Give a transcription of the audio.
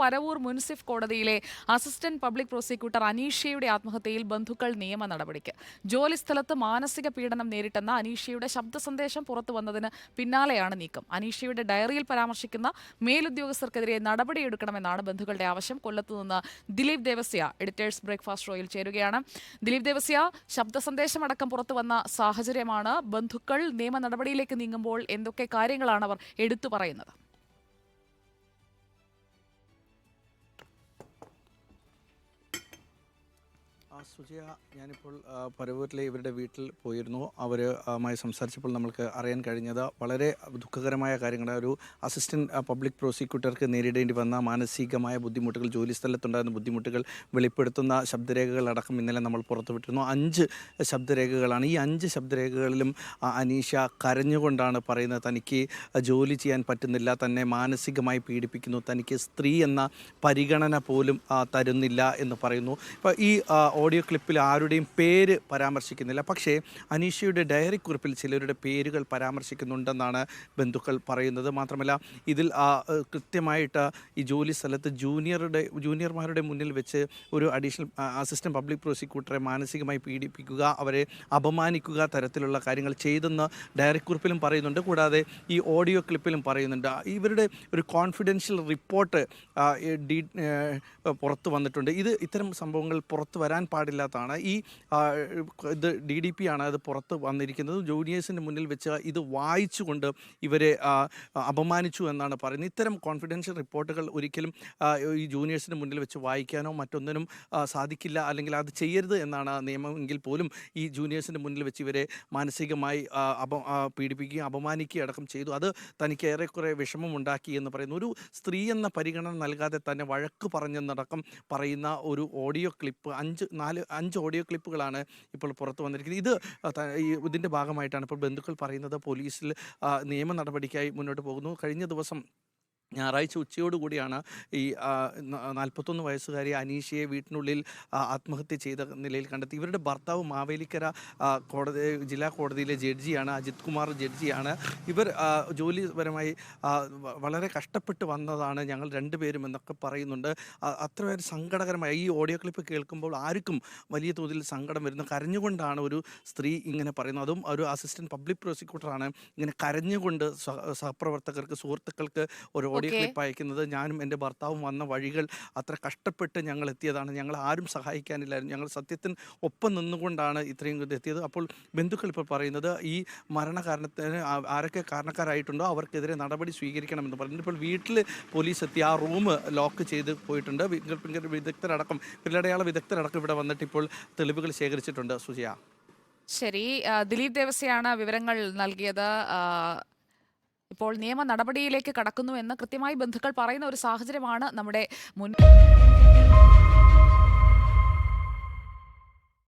പരവൂർ മുൻസിഫ് കോടതിയിലെ assistant public prosecutor അനീഷയുടെ ആത്മഹത്യയിൽ ബന്ധുക്കൾ നിയമ നടപടിക്ക്. ജോലിസ്ഥലത്ത് മാനസിക പീഡനം നേരിട്ടെന്ന അനീഷയുടെ ശബ്ദ സന്ദേശം പുറത്തു വന്നതിന് പിന്നാലെയാണ് നീക്കം. അനീഷയുടെ ഡയറിയിൽ പരാമർശിക്കുന്ന മേലുദ്യോഗസ്ഥർക്കെതിരെ നടപടിയെടുക്കണമെന്നാണ് ബന്ധുക്കളുടെ ആവശ്യം. കൊല്ലത്ത് നിന്ന് ദിലീപ് ദേവസ്യ എഡിറ്റേഴ്സ് ബ്രേക്ക്ഫാസ്റ്റ് ഷോയിൽ ചേരുകയാണ്. ദിലീപ് ദേവസ്യ ശബ്ദ സന്ദേശമടക്കം പുറത്തു വന്ന സാഹചര്യമാണ് ബന്ധുക്കൾ നിയമ നടപടിയിലേക്ക് നീങ്ങുമ്പോൾ എന്തൊക്കെ കാര്യങ്ങളാണ് അവർ എടുത്തു പറയുന്നത്? സുജയ ഞാനിപ്പോൾ പരവൂരിലെ ഇവരുടെ വീട്ടിൽ പോയിരുന്നു. അവർ മായി സംസാരിച്ചപ്പോൾ നമ്മൾക്ക് അറിയാൻ കഴിഞ്ഞത് വളരെ ദുഃഖകരമായ കാര്യങ്ങൾ ഒരു അസിസ്റ്റന്റ് പബ്ലിക് പ്രോസിക്യൂട്ടർക്ക് നേരിടേണ്ടി വന്ന മാനസികമായ ബുദ്ധിമുട്ടുകൾ ജോലി സ്ഥലത്തുണ്ടായിരുന്ന ബുദ്ധിമുട്ടുകൾ വെളിപ്പെടുത്തുന്ന ശബ്ദരേഖകൾ അടക്കം ഇന്നലെ നമ്മൾ പുറത്തുവിട്ടിരുന്നു. അഞ്ച് ശബ്ദരേഖകളാണ്. ഈ അഞ്ച് ശബ്ദരേഖകളിലും അനീഷ കരഞ്ഞുകൊണ്ടാണ് പറയുന്നത് തനിക്ക് ജോലി ചെയ്യാൻ പറ്റുന്നില്ല തന്നെ മാനസികമായി പീഡിപ്പിക്കുന്നു തനിക്ക് സ്ത്രീ എന്ന പരിഗണന പോലും തരുന്നില്ല എന്ന് പറയുന്നു. ഇപ്പോൾ ഈ ഓഡിയോ ക്ലിപ്പിൽ ആരുടെയും പേര് പരാമർശിക്കുന്നില്ല. പക്ഷേ അനീഷയുടെ ഡയറി കുറിപ്പിൽ ചിലരുടെ പേരുകൾ പരാമർശിക്കുന്നുണ്ടെന്നാണ് ബന്ധുക്കൾ പറയുന്നത്. മാത്രമല്ല ഇതിൽ കൃത്യമായിട്ട് ഈ ജോലി സ്ഥലത്ത് ജൂനിയറുടെ ജൂനിയർമാരുടെ മുന്നിൽ വെച്ച് ഒരു അഡീഷണൽ അസിസ്റ്റന്റ് പബ്ലിക് പ്രോസിക്യൂട്ടറെ മാനസികമായി പീഡിപ്പിക്കുക അവരെ അപമാനിക്കുക തരത്തിലുള്ള കാര്യങ്ങൾ ചെയ്തെന്ന് ഡയറി കുറിപ്പിലും പറയുന്നുണ്ട്. കൂടാതെ ഈ ഓഡിയോ ക്ലിപ്പിലും പറയുന്നുണ്ട്. ഇവരുടെ ഒരു കോൺഫിഡൻഷ്യൽ റിപ്പോർട്ട് ഡീ പുറത്ത് വന്നിട്ടുണ്ട്. ഇത് ഇത്തരം സംഭവങ്ങൾ പുറത്തു വരാൻ പാടില്ലാത്തതാണ്. ഈ ഇത് ഡി ഡി പി ആണ് അത് പുറത്ത് വന്നിരിക്കുന്നത്. ജൂനിയേഴ്സിന്റെ മുന്നിൽ വെച്ച് ഇത് വായിച്ചുകൊണ്ട് ഇവരെ അപമാനിച്ചു എന്നാണ് പറയുന്നത്. ഇത്തരം കോൺഫിഡൻഷ്യൽ റിപ്പോർട്ടുകൾ ഒരിക്കലും ഈ ജൂനിയേഴ്സിന്റെ മുന്നിൽ വെച്ച് വായിക്കാനോ മറ്റൊന്നിനും സാധിക്കില്ല അല്ലെങ്കിൽ അത് ചെയ്യരുത് എന്നാണ് നിയമമെങ്കിൽ പോലും ഈ ജൂനിയേഴ്സിന്റെ മുന്നിൽ വെച്ച് ഇവരെ മാനസികമായി അപ പീഡിപ്പിക്കുകയും അപമാനിക്കുകയും അടക്കം ചെയ്തു. അത് തനിക്ക് ഏറെക്കുറെ വിഷമമുണ്ടാക്കി എന്ന് പറയുന്നു. ഒരു സ്ത്രീ എന്ന പരിഗണന നൽകാതെ തന്നെ വഴക്ക് പറഞ്ഞെന്നടക്കം പറയുന്ന ഒരു ഓഡിയോ ക്ലിപ്പ് അഞ്ച് നാല് അഞ്ച് ഓഡിയോ ക്ലിപ്പുകളാണ് ഇപ്പോൾ പുറത്തു വന്നിരിക്കുന്നത്. ഇത് ഇതിന്റെ ഭാഗമായിട്ടാണ് ഇപ്പോൾ ബന്ധുക്കൾ പറയുന്നത്. പോലീസിൽ നിയമ നടപടിക്കായി മുന്നോട്ട് പോകുന്നു. കഴിഞ്ഞ ദിവസം ഞായറാഴ്ച ഉച്ചയോടുകൂടിയാണ് ഈ നാൽപ്പത്തൊന്ന് വയസ്സുകാരി അനീഷയെ വീട്ടിനുള്ളിൽ ആത്മഹത്യ ചെയ്ത നിലയിൽ കണ്ടെത്തി. ഇവരുടെ ഭർത്താവ് മാവേലിക്കര കോടതി ജില്ലാ കോടതിയിലെ ജഡ്ജിയാണ് അജിത് കുമാർ ജഡ്ജിയാണ്. ഇവർ ജോലിപരമായി വളരെ കഷ്ടപ്പെട്ട് വന്നതാണ് ഞങ്ങൾ രണ്ടുപേരും എന്നൊക്കെ പറയുന്നുണ്ട്. അത്രയേറെ സങ്കടകരമായ ഈ ഓഡിയോ ക്ലിപ്പ് കേൾക്കുമ്പോൾ ആർക്കും വലിയ തോതിൽ സങ്കടം വരുന്നു. കരഞ്ഞുകൊണ്ടാണ് ഒരു സ്ത്രീ ഇങ്ങനെ പറയുന്നത്. അതും ഒരു അസിസ്റ്റന്റ് പബ്ലിക് പ്രോസിക്യൂട്ടറാണ് ഇങ്ങനെ കരഞ്ഞുകൊണ്ട് സഹപ്രവർത്തകർക്ക് സുഹൃത്തുക്കൾക്ക് ഒരു ഓഡിയോ. ക്ലിപ്പ് അയക്കുന്നത് ഞാനും എന്റെ ഭർത്താവും വന്ന വഴികൾ അത്ര കഷ്ടപ്പെട്ട് ഞങ്ങൾ എത്തിയതാണ്. ഞങ്ങൾ ആരും സഹായിക്കാനില്ലായിരുന്നു. ഞങ്ങൾ സത്യത്തിന് ഒപ്പം നിന്നുകൊണ്ടാണ് ഇത്രയും ഇത് എത്തിയത്. അപ്പോൾ ബന്ധുക്കൾ ഇപ്പോൾ പറയുന്നത് ഈ മരണകാരണത്തിന് ആരൊക്കെ കാരണക്കാരായിട്ടുണ്ടോ അവർക്കെതിരെ നടപടി സ്വീകരിക്കണമെന്ന് പറയുന്നത് ഇപ്പോൾ വീട്ടിൽ പോലീസ് എത്തി ആ റൂം ലോക്ക് ചെയ്ത് പോയിട്ടുണ്ട്. വിദഗ്ധരടക്കം വിരലടയാള വിദഗ്ധരടക്കം ഇവിടെ വന്നിട്ട് ഇപ്പോൾ തെളിവുകൾ ശേഖരിച്ചിട്ടുണ്ട്. സുജയ. ശരി. ദിലീപ് ദേവസ്യയാണ് വിവരങ്ങൾ നൽകിയത്. ഇപ്പോൾ നിയമ നടപടിയിലേക്ക് കടക്കുന്നു എന്ന് കൃത്യമായി ബന്ധുക്കൾ പറയുന്ന ഒരു സാഹചര്യമാണ് നമ്മുടെ മുൻ